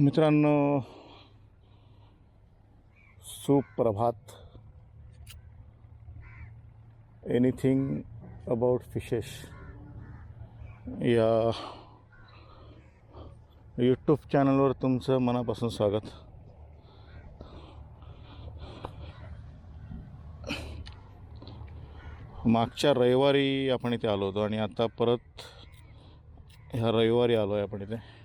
मित्रांनो सुप्रभात. Anything about fishes या यूट्यूब चॅनलवर तुमचं मनापासून स्वागत. मागच्या रविवारी आपण इथे आलो होतो आणि आता परत ह्या रविवारी आलो आहे आपण इथे.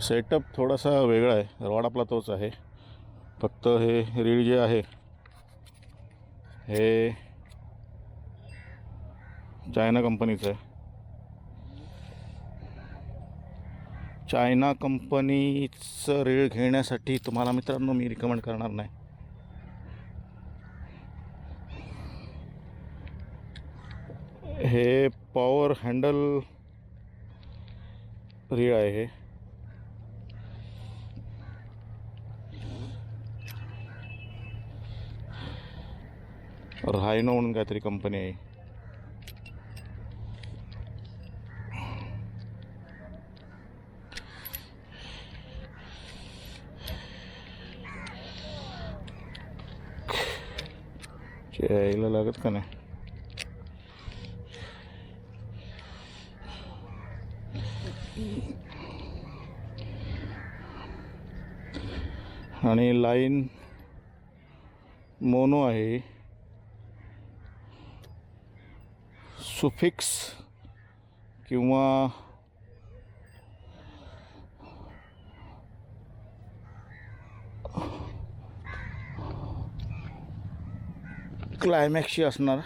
सेटअप थोडासा वेगळा आहे. रॉड आपला तोच आहे. फक्त हे रीड जे आहे हे चायना कंपनीचं आहे. चायना कंपनीचं रीळ घेण्यासाठी तुम्हाला मित्रांनो मी रिकमेंड करणार नाही. हे पॉवर हँडल रीळ आहे हे. रायनो म्हणून काहीतरी कंपनी आहे. यायला लागत का नाही? आणि लाईन मोनो आहे. सुफिक्स किंवा क्लायमॅक्सची असणार.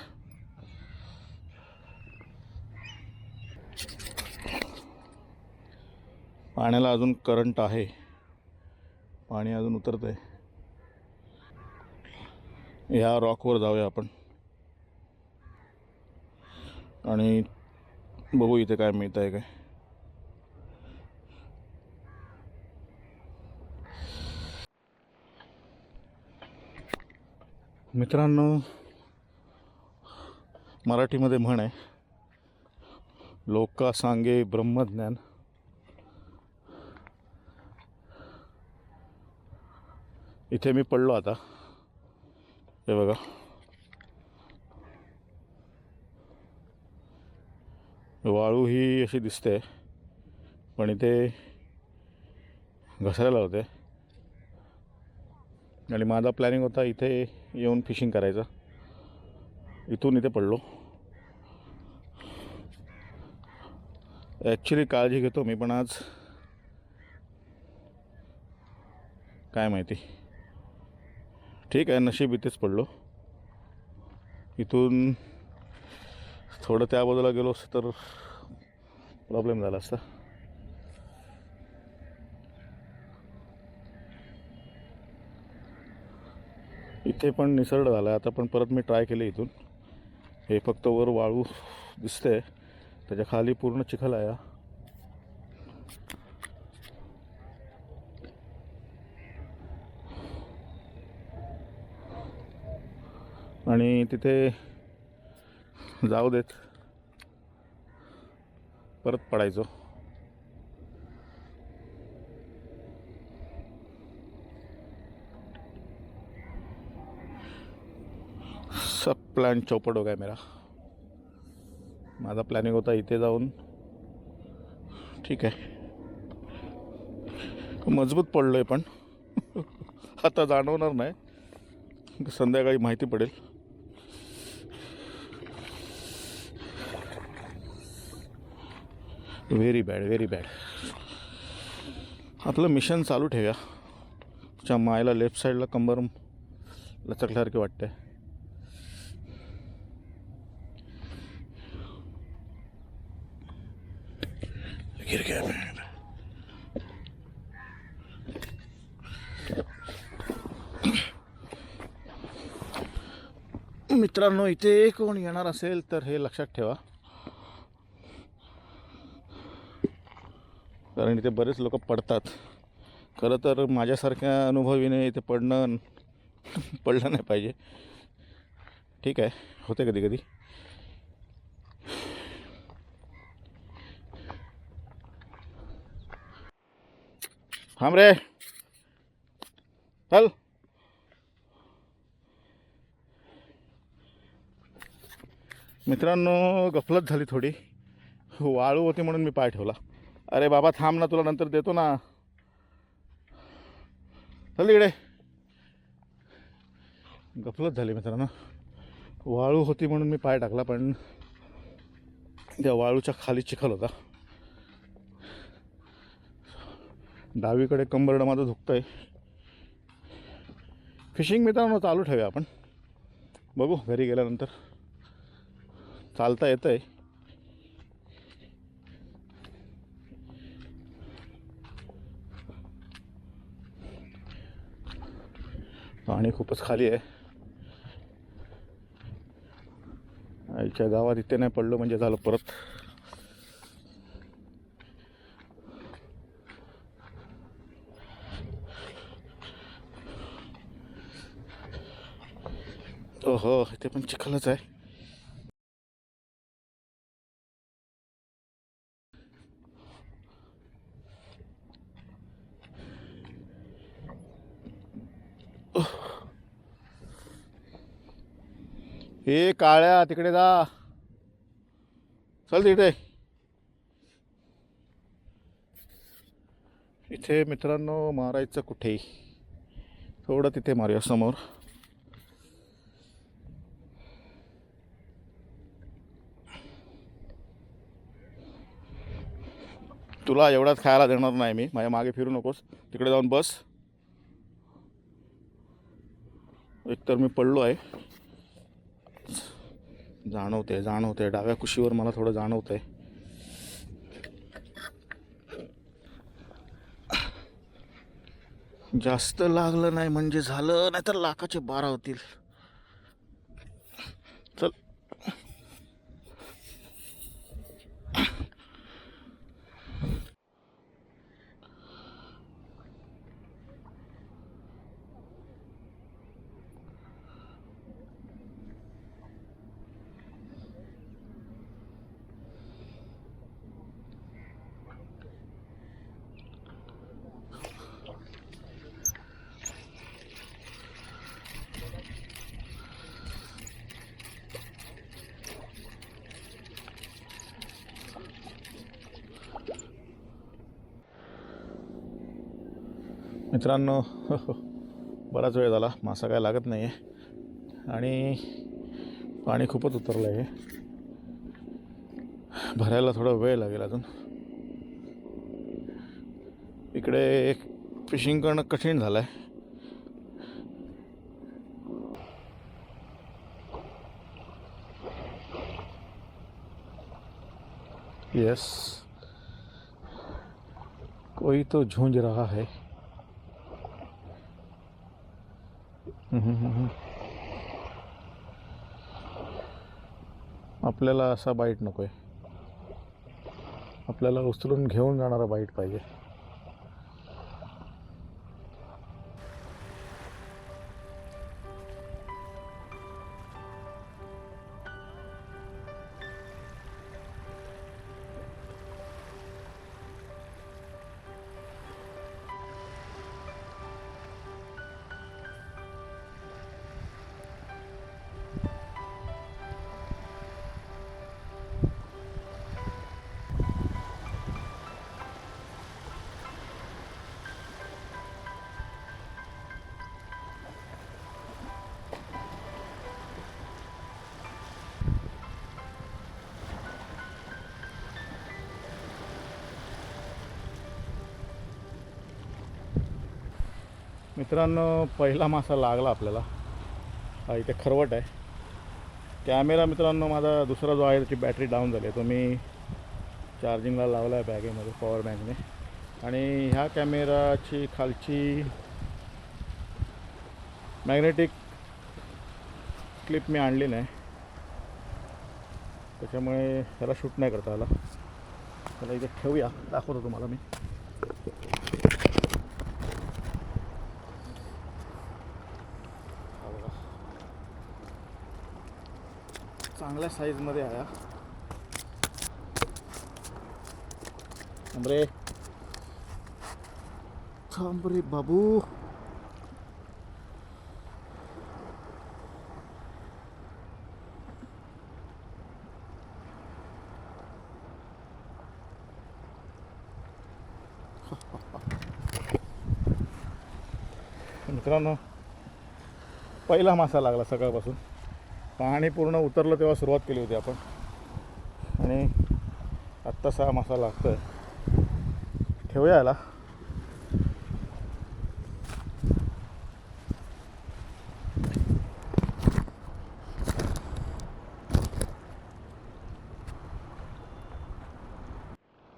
पाण्याला अजून करंट आहे. पाणी अजून उतरत आहे ह्या रॉकवर जाऊया आपण. आणि बघू इथे काय मिळत आहे काय. मित्रांनो मराठीमध्ये म्हण आहे लोका सांगे ब्रह्मज्ञान. इथे मी पडलो आता. हे बघा. वाळू ही अशी दिसते पण इथे घसरायला होते. आणि माझा प्लॅनिंग होता इथे येऊन फिशिंग करायचं. इथून इथे पडलो. ॲक्च्युली काळजी घेतो मी पण आज काय माहिती. ठीक आहे नशीब इथेच पडलो. इथून थोडं त्या बाजूला गेलो असतं तर प्रॉब्लेम झाला असता. इथे पण निसर्ग झाला आता पण परत मी ट्राय केले इथून. हे फक्त वर वाळू दिसते त्याच्याखाली पूर्ण चिखल आहे आणि तिथे जाऊ देत. परत पडायचो. सब प्लॅन चौपट हो गया मेरा. माझा प्लॅनिंग होता इथे जाऊन. ठीक आहे. मजबूत पडलो आहे पण. आता जाणवणार नाही. संध्याकाळी माहिती पडेल. व्हेरी बॅड व्हेरी बॅड आपलं मिशन चालू ठेव्या. च्या मायला लेफ्ट साईडला कंबर लचकल्यासारखे वाटते मित्रांनो इथे कोण येणार असेल तर हे लक्षात ठेवा. कारण इथे बरेच लोक पडतात. खरं तर माझ्यासारख्या अनुभवीने इथे पडणं पडलं नाही पाहिजे. ठीक आहे. होते कधी कधी. थांब रे. चल. मित्रांनो गफलत झाली थोडी. वाळू होती म्हणून मी पाय ठेवला. अरे बाबा थांब ना तुला नंतर देतो ना. चल इकडे. गफलत झाली मित्रांनो. वाळू होती म्हणून मी पाय टाकला पण त्या वाळूच्या खाली चिखल होता. डावीकडे कंबरडं माझं दुखतंय. फिशिंग मित्रांनो चालू ठेवूया आपण. बघू घरी गेल्यानंतर. चालता येतं आहे पाणी खूपच खाली आहे. आईच्या गावात इथे नाही पडलो म्हणजे झालं परत. हो इथे पण चिखलच आहे. हे काळ्या तिकडे जा. चल तिकडे. इथे मित्रांनो मारायचं कुठे? थोडं तिथे मारूया समोर. तुला एवढाच खायला देणार नाही मी. माझ्या मागे फिरू नकोस. तिकडे जाऊन बस. एकतर मी पडलो आहे. जाणवते जाणवते डाव्या कुशीवर मला थोडं जाणवतंय. जास्त लागलं नाही म्हणजे झालं नाही तर लाखाचे बारा होतील चल मित्रांनो हो, हो. बराच वेळ झाला मासा काय लागत नाही आहे आणि पाणी खूपच उतरलं आहे भरायला थोडा वेळ लागेल अजून. इकडे फिशिंग करणं कठीण झालं आहे यस कोई तो झूंझ रहा है. आपल्याला असा बाईट नको आहे आपल्याला उचलून घेऊन जाणारा बाईट पाहिजे. मित्रांनो पहिला मासा लागला आपल्याला. हा इथे खरवट आहे. कॅमेरा मित्रांनो माझा दुसरा जो आहे त्याची बॅटरी डाऊन झाली आहे. तो मी चार्जिंगला लावला आहे बॅगेमध्ये पॉवर बँकने आणि ह्या कॅमेराची खालची मॅग्नेटिक क्लिप मी आणली नाही. त्याच्यामुळे ह्याला शूट नाही करता आला. त्याला इथे ठेवूया. दाखवतो तुम्हाला मी. चांगल्या साईजमध्ये आहे थांबरे थांबरे बाबू. मित्रांनो पहिला मासा लागला सकाळपासून. पाणी पूर्ण उतरलं तेव्हा सुरुवात केली होती आपण. आणि आत्ता सहा मासा लागतं ठेवूया याला.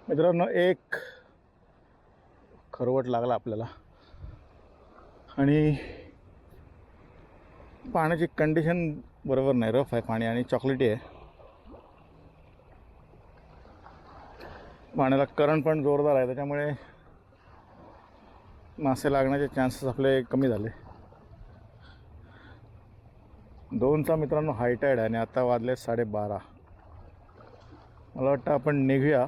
मित्रांनो एक खरवट लागला आपल्याला. आणि पाण्याची कंडिशन बरोबर नाही रफ आहे पाणी आणि चॉकलेटी आहे. पाण्याला करंट पण जोरदार आहे त्याच्यामुळे मासे लागण्याचे चान्सेस आपले कमी झाले. दोनचा मित्रांनो हायटाईड आहे आणि आता वाजले साडेबारा. मला वाटतं आपण निघूया.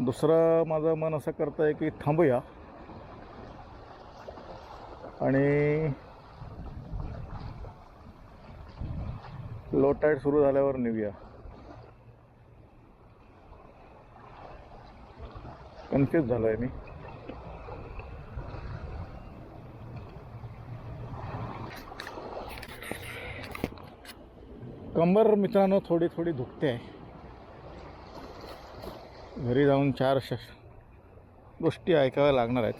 दुसरं माझं मन असं करतं आहे की थांबूया. आणि लो टाईड सुरू झाल्यावर निघूया. कन्फ्यूज झालो आहे मी. कंबर मित्रांनो थोडी थोडी दुखते. आहे घरी जाऊन चार श गोष्टी ऐकाव्या लागणार आहेत.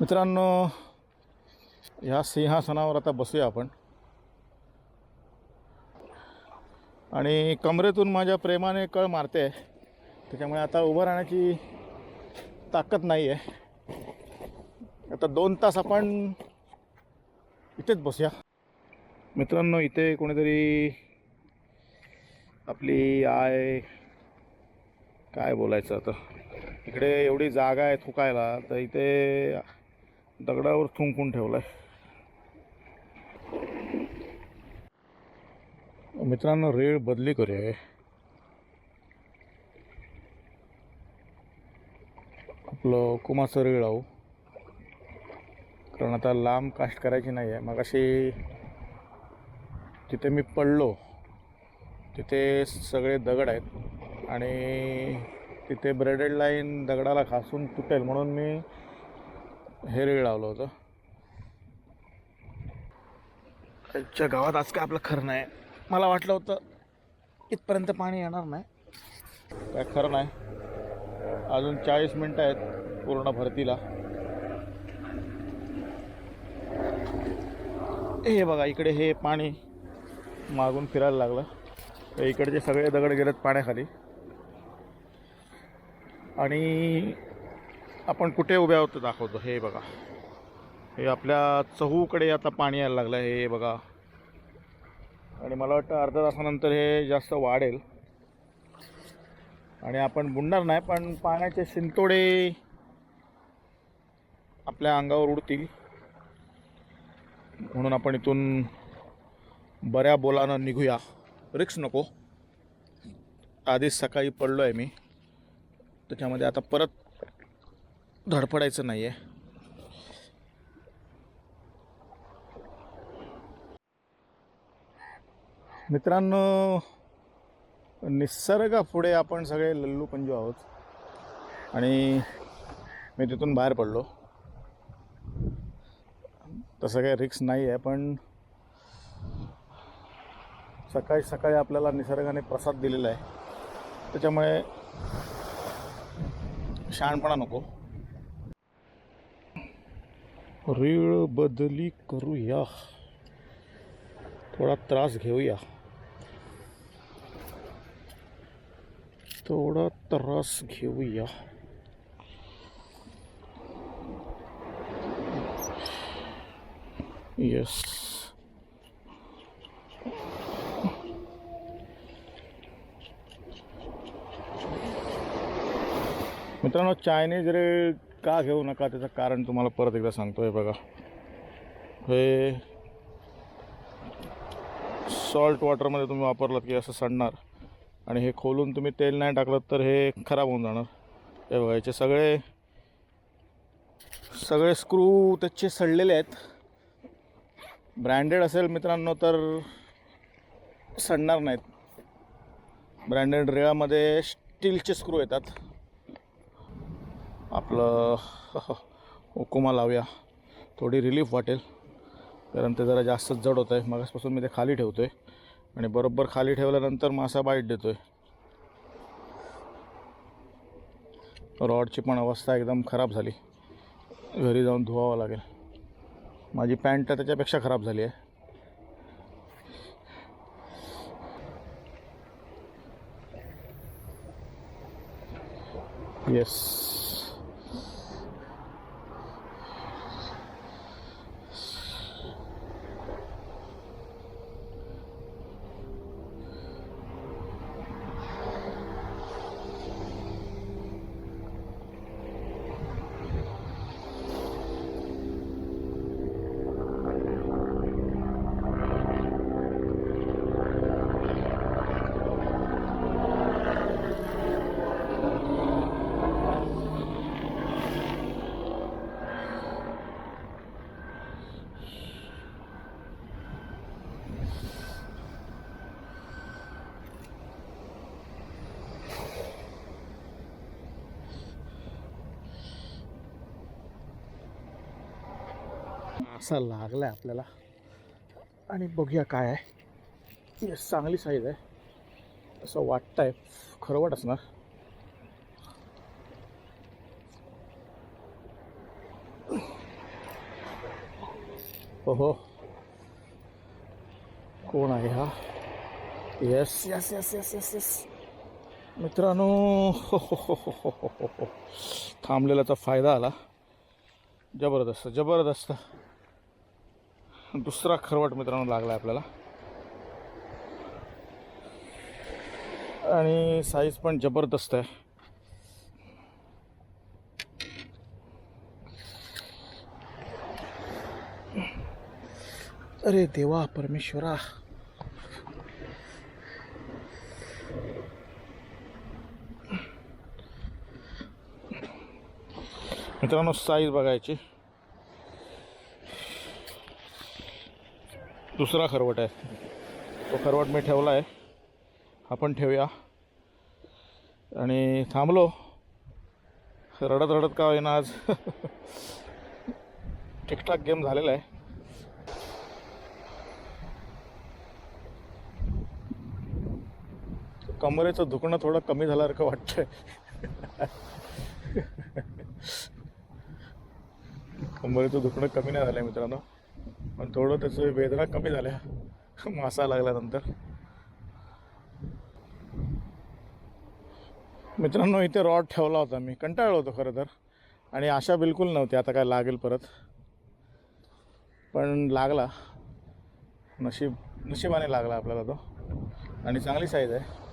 मित्रांनो ह्या सिंहासनावर आता बसूया आपण. आणि कमरेतून माझ्या प्रेमाने कळ मारते. त्याच्यामुळे आता उभं राहण्याची ताकद नाही आहे आता दोन तास आपण इथेच बसूया. मित्रांनो इथे कोणीतरी आपली आय काय बोलायचं आता? इकडे एवढी जागा आहे थुकायला तर इथे दगडावर थुंकून ठेवलं आहे मित्रांनो रेळ बदली करूया आपलं कुमाचं रेळ आहो कारण आता लांब कास्ट करायची नाही आहे मग अशी तिथे मी पडलो तिथे सगळे दगड आहेत. आणि तिथे ब्रेडेड लाईन दगडाला खासून तुटेल म्हणून मी हे रेळ लावलं होतं. आजच्या गावात आज काय आपलं खरं नाही. मला वाटलं होतं इथपर्यंत पाणी येणार नाही. काय खरं नाही. अजून चाळीस मिनटं आहेत पूर्ण भरतीला. हे बघा इकडे हे पाणी मागून फिरायला लागलं. तर इकडचे सगळे दगड गेलेत पाण्याखाली. आणि आपण कुठे उभे आहोत दाखवतो. हे बघा. हे आपल्या चहूकडे आता पाणी यायला लागलं. हे बघा. आणि मला वाटतं अर्ध्या तासानंतर हे जास्त वाढेल. आणि आपण बुडणार नाही पण पाण्याचे शिंतोडे आपल्या अंगावर उडतील. म्हणून आपण इथून बऱ्या बोलानं निघूया. रिक्स नको. आधीच सकाळी पडलो आहे मी. त्याच्यामध्ये आता परत धडपडायचं नाही आहे मित्रांनो निसर्गापुढे आपण सगळे लल्लू पंजू आहोत. आणि मी तिथून बाहेर पडलो. तसं काही रिक्स नाही आहे पण सकाळी सकाळी आपल्याला निसर्गाने प्रसाद दिलेला आहे. त्याच्यामुळे शहाणपणा नको. रीळ बदली करूया. थोडा त्रास घेऊया. थोडा त्रास घेऊया. येस मित्रांनो चायनीज रे का घेऊ नका? त्याचं कारण तुम्हाला परत एकदा सांगतो आहे बघा. हे सॉल्ट वॉटरमध्ये तुम्ही वापरलात की असं सडणार. आणि हे खोलून तुम्ही तेल नाही टाकलं तर हे खराब होऊन जाणार. हे बघा याचे सगळे सगळे स्क्रू त्याचे सडलेले आहेत. ब्रँडेड असेल मित्रांनो तर सडणार नाहीत. ब्रँडेड रेळामध्ये स्टीलचे स्क्रू येतात. आपलं हुकुमा लावूया. थोडी रिलीफ वाटेल कारण ते जरा जास्तच जड होतं आहे मगासपासून मी ते खाली ठेवतो आहे आणि बरोबर खाली ठेवल्यानंतर मासा बाईट देतो आहे रॉडची पण अवस्था एकदम खराब झाली. घरी जाऊन धुवावं लागेल. माझी पॅन्ट तर त्याच्यापेक्षा खराब झाली आहे. येस असा लागला आहे आपल्याला. आणि बघूया काय आहे. येस चांगली साईज आहे. असं वाटतं आहे खरवट असणार हो हो कोण आहे हा? Yes yes yes yes yes yes मित्रांनो हो हो हो हो हो हो, हो, हो. फायदा आला. जबरदस्त जबरदस्त. दुसरा खरवट मित्रांनो लागला आहे आपल्याला. आणि साईज पण जबरदस्त आहे. अरे देवा परमेश्वरा. मित्रांनो साईज बघायची. दुसरा खरवट आहे. तो खरवट मी ठेवला आहे. आपण ठेवूया. आणि थांबलो. रडत रडत का होईना आज? ठीकठाक गेम झालेला आहे. कमरेचं दुखणं थोडं कमी झाल्यासारखं वाटतंय. कमरेचं दुखणं कमी नाही झालं आहे मित्रांनो. पण थोडं त्याचं वेदना कमी झाल्या. मासा लागल्यानंतर. मित्रांनो इथे रॉड ठेवला होता मी. कंटाळलो होतो खरं तर. आणि आशा बिलकुल नव्हती. आता काय लागेल परत. पण लागला. नशीब नशिबाने लागला आपल्याला तो. आणि चांगली साईज आहे.